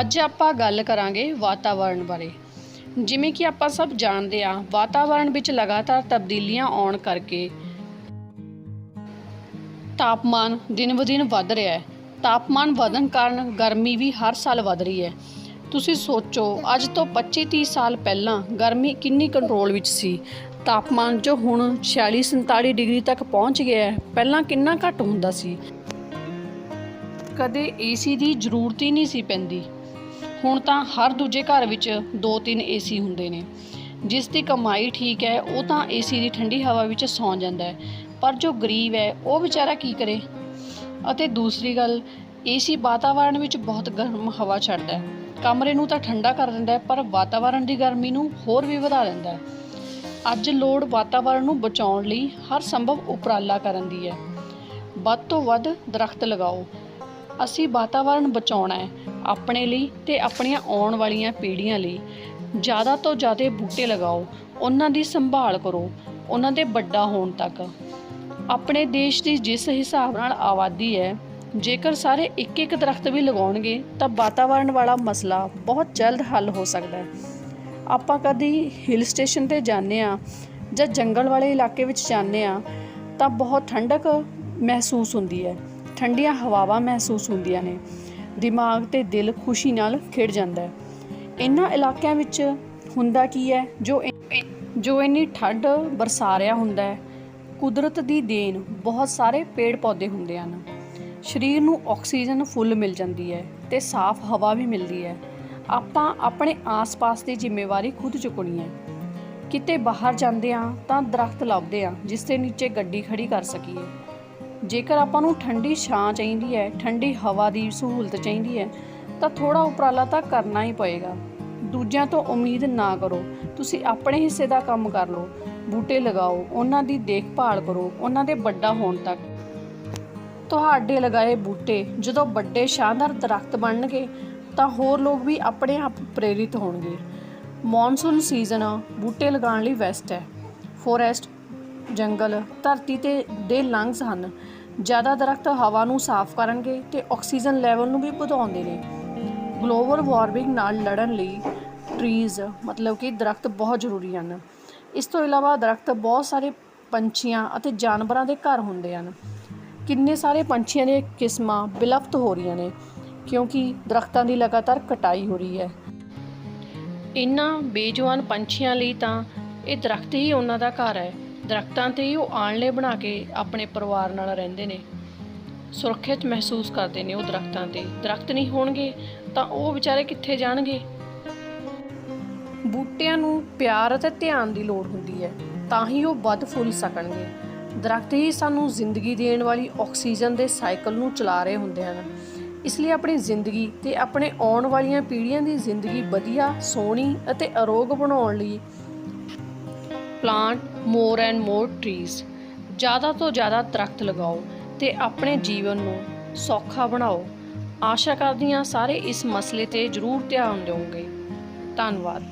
ਅੱਜ ਆਪਾਂ ਗੱਲ ਕਰਾਂਗੇ ਵਾਤਾਵਰਣ ਬਾਰੇ। ਜਿਵੇਂ ਕਿ ਆਪਾਂ ਸਭ ਜਾਣਦੇ ਹਾਂ ਵਾਤਾਵਰਣ ਵਿੱਚ ਲਗਾਤਾਰ ਤਬਦੀਲੀਆਂ ਆਉਣ ਕਰਕੇ ਤਾਪਮਾਨ ਦਿਨ-ਵ-ਦਿਨ ਵੱਧ ਰਿਹਾ ਹੈ। ਤਾਪਮਾਨ ਵਧਣ ਕਾਰਨ ਗਰਮੀ ਵੀ ਹਰ ਸਾਲ ਵਧ ਰਹੀ ਹੈ। ਤੁਸੀਂ ਸੋਚੋ, ਅੱਜ ਤੋਂ 25-30 ਸਾਲ ਪਹਿਲਾਂ ਗਰਮੀ ਕਿੰਨੀ ਕੰਟਰੋਲ ਵਿੱਚ ਸੀ? ਤਾਪਮਾਨ ਜੋ ਹੁਣ 46-47 ਡਿਗਰੀ ਤੱਕ ਪਹੁੰਚ ਗਿਆ ਹੈ, ਪਹਿਲਾਂ ਕਿੰਨਾ ਘੱਟ ਹੁੰਦਾ ਸੀ? ਕਦੇ ਏਸੀ ਦੀ ਜ਼ਰੂਰਤ ਹੀ ਨਹੀਂ ਸੀ ਪੈਂਦੀ। ਹੁਣ ਤਾਂ ਹਰ ਦੂਜੇ ਘਰ ਵਿੱਚ 2-3 ਏਸੀ ਹੁੰਦੇ ਨੇ। ਜਿਸ ਦੀ ਕਮਾਈ ਠੀਕ ਹੈ, ਉਹ ਤਾਂ ਏਸੀ ਦੀ ਠੰਡੀ ਹਵਾ ਵਿੱਚ ਸੌਂ ਜਾਂਦਾ ਹੈ। ਪਰ ਜੋ ਗਰੀਬ ਹੈ, ਉਹ ਵਿਚਾਰਾ ਕੀ ਕਰੇ? ਅਤੇ ਦੂਸਰੀ ਗੱਲ ਏਸੀ ਵਾਤਾਵਰਣ ਵਿੱਚ ਬਹੁਤ ਗਰਮ ਹਵਾ ਛੱਡਦਾ ਹੈ। ਕਮਰੇ ਨੂੰ ਤਾਂ ਠੰਡਾ ਕਰ ਦਿੰਦਾ ਹੈ, ਪਰ ਵਾਤਾਵਰਣ ਦੀ ਗਰਮੀ ਨੂੰ ਹੋਰ ਵੀ ਵਧਾ ਦਿੰਦਾ ਹੈ। ਅੱਜ ਲੋੜ ਵਾਤਾਵਰਣ ਨੂੰ ਬਚਾਉਣ ਲਈ ਹਰ ਸੰਭਵ ਉਪਰਾਲਾ ਕਰਨ ਦੀ ਹੈ। ਵੱਧ ਤੋਂ ਵੱਧ ਦਰਖਤ ਲਗਾਓ। ਅਸੀਂ ਵਾਤਾਵਰਣ ਬਚਾਉਣਾ ਹੈ। ਆਪਣੇ ਲਈ ਤੇ ਆਪਣੀਆਂ ਆਉਣ ਵਾਲੀਆਂ ਪੀੜ੍ਹੀਆਂ ਲਈ। ਜ਼ਿਆਦਾ ਤੋਂ ਜ਼ਿਆਦਾ ਬੂਟੇ ਲਗਾਓ, ਉਹਨਾਂ ਦੀ ਸੰਭਾਲ ਕਰੋ, ਉਹਨਾਂ ਦੇ ਵੱਡਾ ਹੋਣ ਤੱਕ। ਆਪਣੇ ਦੇਸ਼ ਦੀ ਜਿਸ ਹਿਸਾਬ ਨਾਲ ਆਬਾਦੀ ਹੈ, ਜੇਕਰ ਸਾਰੇ ਇੱਕ ਇੱਕ ਦਰਖਤ ਵੀ ਲਗਾਉਣਗੇ, ਤਾਂ ਵਾਤਾਵਰਣ ਵਾਲਾ ਮਸਲਾ ਬਹੁਤ ਜਲਦ ਹੱਲ ਹੋ ਸਕਦਾ ਹੈ। ਆਪਾਂ ਕਦੀ ਹਿਲ ਸਟੇਸ਼ਨ ਤੇ ਜਾਂਦੇ ਆ ਜਾਂ ਜੰਗਲ ਵਾਲੇ ਇਲਾਕੇ ਵਿੱਚ ਜਾਂਦੇ ਆ ਤਾਂ ਬਹੁਤ ਠੰਡਕ ਮਹਿਸੂਸ ਹੁੰਦੀ ਹੈ, ਠੰਡੀਆਂ ਹਵਾਵਾਂ ਮਹਿਸੂਸ ਹੁੰਦੀਆਂ ਨੇ। ਦਿਮਾਗ ਤੇ ਦਿਲ ਖੁਸ਼ੀ ਨਾਲ ਖਿੜ ਜਾਂਦਾ ਹੈ। ਇਹਨਾਂ ਇਲਾਕਿਆਂ ਵਿੱਚ ਹੁੰਦਾ ਕੀ ਹੈ? ਜੋ ਜੋ ਇੰਨੀ ਠੰਡ ਬਰਸਾ ਰਿਹਾ ਹੁੰਦਾ ਹੈ, ਕੁਦਰਤ ਦੀ ਦੇਣ ਬਹੁਤ ਸਾਰੇ ਪੇੜ ਪੌਦੇ ਹੁੰਦੇ ਹਨ। ਸਰੀਰ ਨੂੰ ਆਕਸੀਜਨ ਫੁੱਲ ਮਿਲ ਜਾਂਦੀ ਹੈ ਤੇ ਸਾਫ਼ ਹਵਾ ਵੀ ਮਿਲਦੀ ਹੈ। ਆਪਾਂ ਆਪਣੇ ਆਸ-ਪਾਸ ਦੀ ਜ਼ਿੰਮੇਵਾਰੀ ਖੁਦ ਚੁੱਕਣੀ ਹੈ। ਕਿਤੇ ਬਾਹਰ ਜਾਂਦੇ ਆ ਤਾਂ ਦਰਖਤ ਲੱਭਦੇ ਆ ਜਿਸ ਦੇ ਨੀਚੇ ਗੱਡੀ ਖੜੀ ਕਰ ਸਕੀਏ। ਜੇਕਰ ਆਪਾਂ ਨੂੰ ਠੰਡੀ ਛਾਂ ਚਾਹੀਦੀ ਹੈ, ਠੰਡੀ ਹਵਾ ਦੀ ਸਹੂਲਤ ਚਾਹੀਦੀ ਹੈ, ਤਾਂ ਥੋੜਾ ਉਪਰਾਲਾ ਤਾਂ ਕਰਨਾ ਹੀ ਪਏਗਾ। ਦੂਜਿਆਂ ਤੋਂ ਉਮੀਦ ਨਾ ਕਰੋ। ਤੁਸੀਂ ਆਪਣੇ ਹਿੱਸੇ ਦਾ ਕੰਮ ਕਰ ਲਓ। ਬੂਟੇ ਲਗਾਓ। ਉਹਨਾਂ ਦੀ ਦੇਖਭਾਲ ਕਰੋ। ਉਹਨਾਂ ਦੇ ਵੱਡਾ ਹੋਣ ਤੱਕ। ਤੁਹਾਡੇ ਲਗਾਏ ਬੂਟੇ ਜਦੋਂ ਵੱਡੇ ਸ਼ਾਨਦਾਰ ਦਰਖਤ ਬਣਨਗੇ, ਤਾਂ ਹੋਰ ਲੋਕ ਵੀ ਆਪਣੇ ਆਪ ਪ੍ਰੇਰਿਤ ਹੋਣਗੇ। ਮੌਨਸੂਨ ਸੀਜ਼ਨ ਬੂਟੇ ਲਗਾਉਣ ਲਈ ਬੈਸਟ ਹੈ। ਫੋਰੈਸਟ ਜੰਗਲ, ਧਰਤੀ ਤੇ ਦੇ ਲੰਗਸ ਹਨ। ਜ਼ਿਆਦਾ ਦਰਖਤ ਹਵਾ ਨੂੰ ਸਾਫ਼ ਕਰਨਗੇ ਤੇ ਆਕਸੀਜਨ ਲੈਵਲ ਨੂੰ ਵੀ ਵਧਾਉਂਦੇ ਨੇ। ਗਲੋਬਲ ਵਾਰਮਿੰਗ ਨਾਲ ਲੜਨ ਲਈ ਟਰੀਜ਼ ਮਤਲਬ ਕਿ ਦਰਖਤ ਬਹੁਤ ਜ਼ਰੂਰੀ ਹਨ। ਇਸ ਤੋਂ ਇਲਾਵਾ ਦਰਖਤ ਬਹੁਤ ਸਾਰੇ ਪੰਛੀਆਂ ਅਤੇ ਜਾਨਵਰਾਂ ਦੇ ਘਰ ਹੁੰਦੇ ਹਨ। ਕਿੰਨੇ ਸਾਰੇ ਪੰਛੀਆਂ ਦੀਆਂ ਕਿਸਮਾਂ ਵਿਲੁਪਤ ਹੋ ਰਹੀਆਂ ਨੇ, ਕਿਉਂਕਿ ਦਰਖਤਾਂ ਦੀ ਲਗਾਤਾਰ ਕਟਾਈ ਹੋ ਰਹੀ ਹੈ। ਇਨ੍ਹਾਂ ਬੇਜਵਾਨ ਪੰਛੀਆਂ ਲਈ ਤਾਂ ਇਹ ਦਰਖਤ ਹੀ ਉਹਨਾਂ ਦਾ ਘਰ ਹੈ। ਦਰਖਤਾਂ ਤੇ ਹੀ ਉਹ ਆਲਣੇ ਬਣਾ ਕੇ ਆਪਣੇ ਪਰਿਵਾਰ ਨਾਲ ਰਹਿੰਦੇ ਨੇ। ਸੁਰੱਖਿਅਤ ਮਹਿਸੂਸ ਕਰਦੇ ਨੇ ਉਹ ਦਰਖਤਾਂ ਤੇ। ਦਰਖਤ ਨਹੀਂ ਹੋਣਗੇ ਤਾਂ ਉਹ ਵਿਚਾਰੇ ਕਿੱਥੇ ਜਾਣਗੇ? ਬੂਟਿਆਂ ਨੂੰ ਪਿਆਰ ਅਤੇ ਧਿਆਨ ਦੀ ਲੋੜ ਹੁੰਦੀ ਹੈ, ਤਾਂ ਹੀ ਉਹ ਵੱਧ ਫੁੱਲ ਸਕਣਗੇ। ਦਰਖਤ ਹੀ ਸਾਨੂੰ ਜ਼ਿੰਦਗੀ ਦੇਣ ਵਾਲੀ ਆਕਸੀਜਨ ਦੇ ਸਾਈਕਲ ਨੂੰ ਚਲਾ ਰਹੇ ਹੁੰਦੇ ਹਨ। ਇਸ ਲਈ ਆਪਣੀ ਜ਼ਿੰਦਗੀ ਤੇ ਆਪਣੇ ਆਉਣ ਵਾਲੀਆਂ ਪੀੜ੍ਹੀਆਂ ਦੀ ਜ਼ਿੰਦਗੀ ਵਧੀਆ, ਸੋਹਣੀ ਅਤੇ ਅਰੋਗ ਬਣਾਉਣ ਲਈ plant more and more trees ਜ਼ਿਆਦਾ ਤੋਂ ਜ਼ਿਆਦਾ ਦਰਖਤ ਲਗਾਓ ਤੇ ਆਪਣੇ ਜੀਵਨ ਨੂੰ ਸੌਖਾ ਬਣਾਓ। ਆਸ਼ਾ ਕਰਦੀ ਹਾਂ ਸਾਰੇ ਇਸ ਮਸਲੇ ਤੇ ਜ਼ਰੂਰ ਧਿਆਨ ਦਿਓਗੇ। ਧੰਨਵਾਦ।